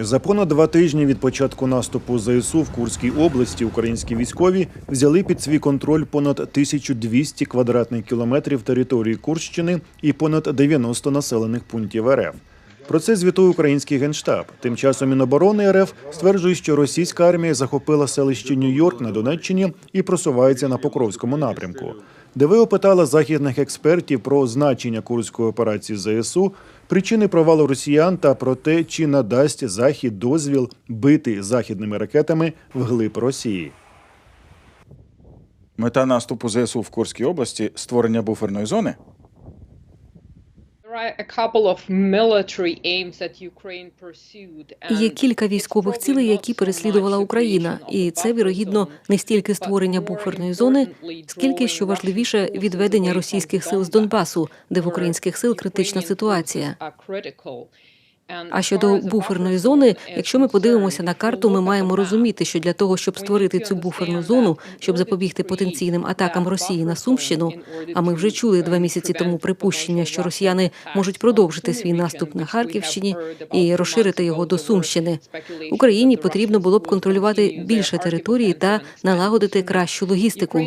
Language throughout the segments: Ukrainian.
За понад два тижні від початку наступу ЗСУ в Курській області українські військові взяли під свій контроль понад 1200 квадратних кілометрів території Курщини і понад 90 населених пунктів РФ. Про це звітує український генштаб. Тим часом Міноборони РФ стверджує, що російська армія захопила селище Нью-Йорк на Донеччині і просувається на Покровському напрямку. ДВ опитала західних експертів про значення курської операції ЗСУ, причини провалу росіян та про те, чи надасть захід дозвіл бити західними ракетами вглиб Росії. Мета наступу ЗСУ в Курській області створення буферної зони. Є кілька військових цілей, які переслідувала Україна, і це вірогідно не стільки створення буферної зони, скільки що важливіше відведення російських сил з Донбасу, де в українських сил критична ситуація. А щодо буферної зони, якщо ми подивимося на карту, ми маємо розуміти, що для того, щоб створити цю буферну зону, щоб запобігти потенційним атакам Росії на Сумщину, а ми вже чули два місяці тому припущення, що росіяни можуть продовжити свій наступ на Харківщині і розширити його до Сумщини. Україні потрібно було б контролювати більше території та налагодити кращу логістику.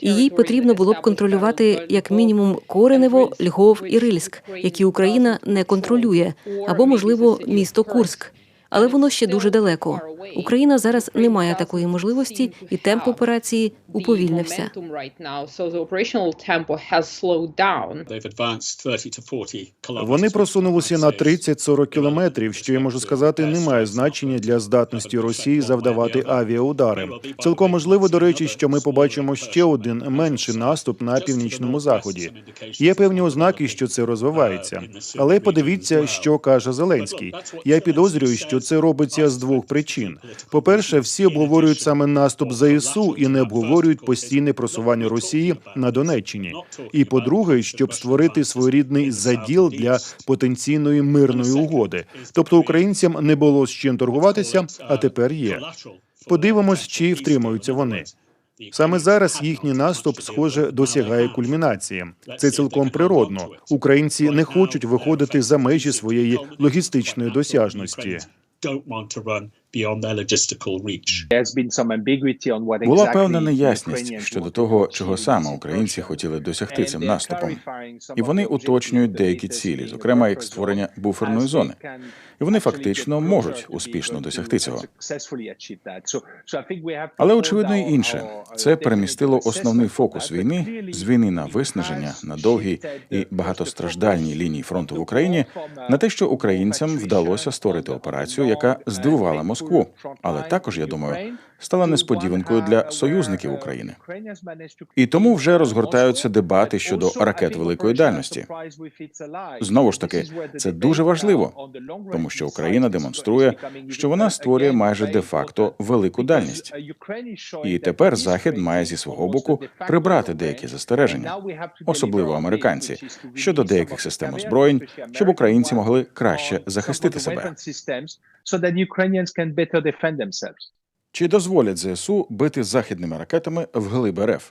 І їй потрібно було б контролювати як мінімум Коренево, Львов і Рильськ, які Україна не контролює, або, можливо, місто Курськ. Але воно ще дуже далеко. Україна зараз не має такої можливості, і темп операції уповільнився. momentum right now, so the operational tempo has slowed down. They've advanced 30 to 40 kilometers. Вони просунулися на 30-40 кілометрів, що я можу сказати, не має значення для здатності Росії завдавати авіаудари. Цілком можливо, до речі, що ми побачимо ще один менший наступ на північному заході. Є певні ознаки, що це розвивається. Але подивіться, що каже Зеленський. Я підозрюю, що це робиться з двох причин. По-перше, всі обговорюють саме наступ ЗСУ і не обговорюють постійне просування Росії на Донеччині. І по-друге, щоб створити своєрідний заділ для потенційної мирної угоди. Тобто українцям не було з чим торгуватися, а тепер є. Подивимось, чи втримаються вони. Саме зараз їхній наступ, схоже, досягає кульмінації. Це цілком природно. Українці не хочуть виходити за межі своєї логістичної досяжності. Don't want to run beyond their logistical reach. There's been some ambiguity on what Була exactly певна неясність Ukrainians щодо want того, чого саме українці хотіли досягти цим наступом. І вони уточнюють деякі цілі, зокрема як створення буферної зони. І вони фактично можуть успішно досягти цього. Але очевидно і інше. Це перемістило основний фокус війни з війни на виснаження, на довгій і багатостраждальній лінії фронту в Україні на те, що українцям вдалося створити операцію, яка здивувала Москву. Але також я думаю, стала несподіванкою для uh, союзників uh, України. І тому вже uh, розгортаються дебати щодо ракет великої дальності. Знову ж таки, це дуже uh, важливо, тому що Україна демонструє, що вона uh, створює майже де-факто велику дальність. uh, І тепер Захід має зі свого боку прибрати деякі застереження, особливо американці, щодо деяких систем озброєнь, щоб українці могли краще захистити себе. so that Ukrainians can better defend themselves. Чи дозволять ЗСУ бити західними ракетами вглиб РФ?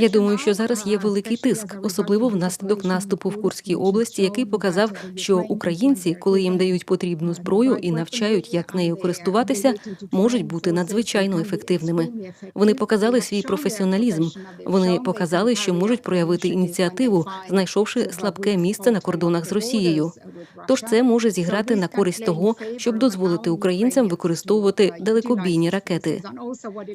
Я думаю, що зараз є великий тиск, особливо внаслідок наступу в Курській області, який показав, що українці, коли їм дають потрібну зброю і навчають, як нею користуватися, можуть бути надзвичайно ефективними. Вони показали свій професіоналізм. Вони показали, що можуть проявити ініціативу, знайшовши слабке місце на кордонах з Росією. Тож це може зіграти на користь того, щоб дозволити українцям використовувати далекобійні ракети.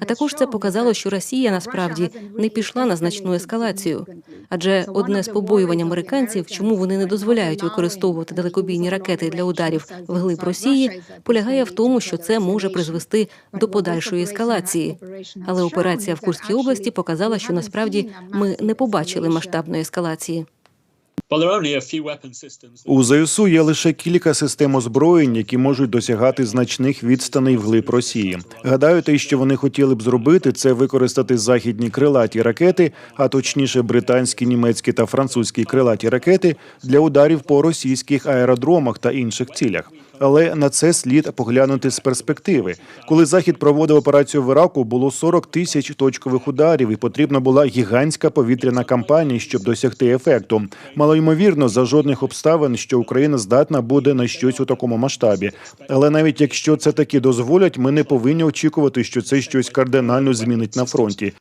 А також це показало, що Росія насправді не пішла на значну ескалацію. Адже одне з побоювань американців, чому вони не дозволяють використовувати далекобійні ракети для ударів вглиб Росії, полягає в тому, що це може призвести до подальшої ескалації. Але операція в Курській області показала, що насправді ми не побачили масштабної ескалації. У ЗСУ є лише кілька систем озброєнь, які можуть досягати значних відстаней вглиб Росії. Гадаю, те, що вони хотіли б зробити, це використати західні крилаті ракети, а точніше британські, німецькі та французькі крилаті ракети для ударів по російських аеродромах та інших цілях. Але на це слід поглянути з перспективи. Коли захід проводив операцію в Іраку, було 40 тисяч точкових ударів, і потрібна була гігантська повітряна кампанія, щоб досягти ефекту. Малоймовірно, за жодних обставин, що Україна здатна буде на щось у такому масштабі. Але навіть якщо це таки дозволять, ми не повинні очікувати, що це щось кардинально змінить на фронті.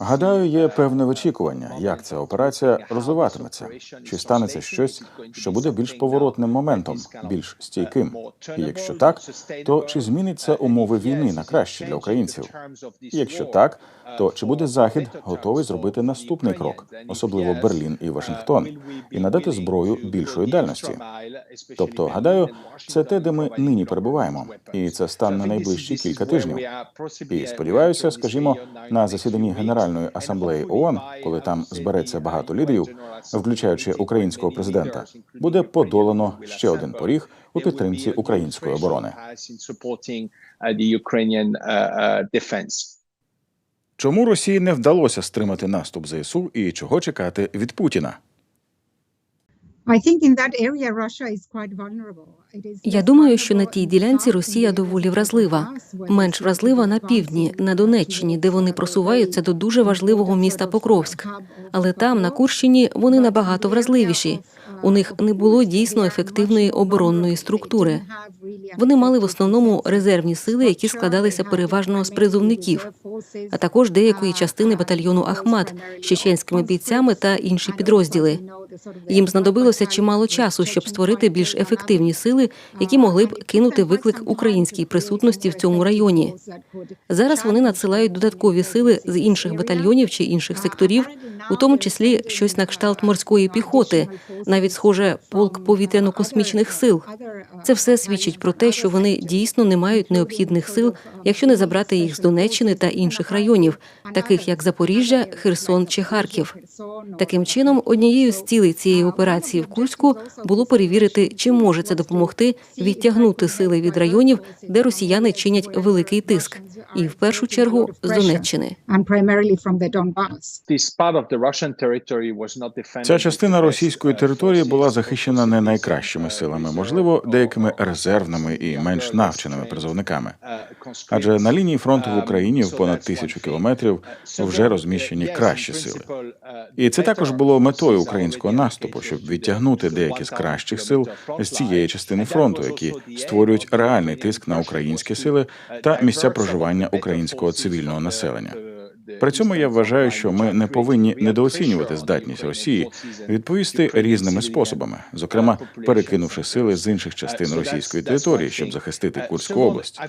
Гадаю, є певне вичікування, як ця операція розвиватиметься. Чи станеться щось, що буде більш поворотним моментом, більш стійким? І якщо так, то чи зміниться умови війни на краще для українців? І якщо так, то чи буде Захід готовий зробити наступний крок, особливо Берлін і Вашингтон, і надати зброю більшої дальності? Тобто, гадаю, це те, де ми нині перебуваємо, і це стане на найближчі кілька тижнів. І сподіваюся, скажімо, на засіданні Генеральної асамблеї ООН, коли там збереться багато лідерів, включаючи українського президента, буде подолано ще один поріг у підтримці української оборони. Чому Росії не вдалося стримати наступ ЗСУ і чого чекати від Путіна? Я думаю, що на тій ділянці Росія доволі вразлива. Менш вразлива на півдні, на Донеччині, де вони просуваються до дуже важливого міста Покровськ. Але там, на Курщині, вони набагато вразливіші. У них не було дійсно ефективної оборонної структури. Вони мали в основному резервні сили, які складалися переважно з призовників, а також деякої частини батальйону Ахмат з чеченськими бійцями та інші підрозділи. Їм знадобилося чимало часу, щоб створити більш ефективні сили, які могли б кинути виклик українській присутності в цьому районі. Зараз вони надсилають додаткові сили з інших батальйонів чи інших секторів, у тому числі щось на кшталт морської піхоти, навіть схоже полк повітряно-космічних сил. Це все свідчить про те, що вони дійсно не мають необхідних сил, якщо не забрати їх з Донеччини та інших районів, таких як Запоріжжя, Херсон чи Харків. Таким чином, однією з цілей цієї операції в Кульську було перевірити, чи може це допомогти відтягнути сили від районів, де росіяни чинять великий тиск, і в першу чергу з Донеччини. Ця частина російської території була захищена не найкращими силами, можливо, деякими резервними і менш навченими призовниками. Адже на лінії фронту в Україні в понад тисячу кілометрів вже розміщені кращі сили. І це також було метою українського наступу, щоб відтягнути деякі з кращих сил з цієї частини фронту, які створюють реальний тиск на українські сили та місця проживання українського цивільного населення. При цьому я вважаю, що ми не повинні недооцінювати здатність Росії відповісти різними способами, зокрема перекинувши сили з інших частин російської території, щоб захистити Курську область.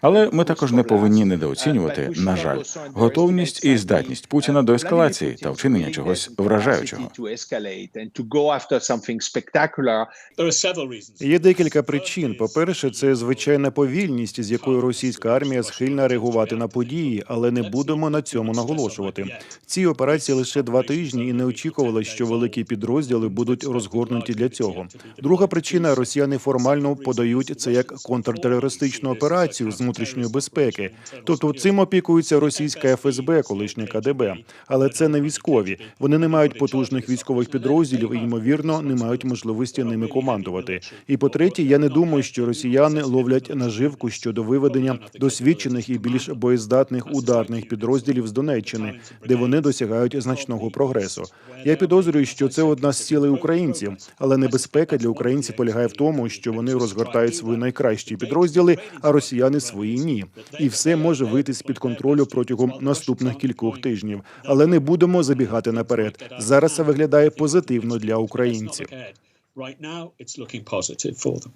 Але ми також не повинні недооцінювати, на жаль, готовність і здатність Путіна до ескалації та вчинення чогось вражаючого. Є декілька причин. По-перше, це звичайна повільність, з якою російська армія схильна реагувати на події, але не будемо на цьому наголошувати. Ці операції лише два тижні і не очікували, що великі підрозділи будуть розгорнуті для цього. Друга причина: росіяни формально подають це як контртерористичну операцію з внутрішньої безпеки. Тобто цим опікується російська ФСБ, колишня КДБ. Але це не військові. Вони не мають потужних військових підрозділів і ймовірно не мають можливості ними командувати. І по третє, я не думаю, що росіяни ловлять наживку щодо виведення досвідчених і більш боєздатних ударних підрозділів з Донеччини, де вони досягають значного прогресу. Я підозрюю, що це одна з цілей українців, але небезпека для українців полягає в тому, що вони розгортають свої найкращі підрозділи, а росіяни свої ні. І все може вийти з під контролю протягом наступних кількох тижнів. Але не будемо забігати наперед. Зараз це виглядає позитивно для українців. Right now, it's looking positive for them.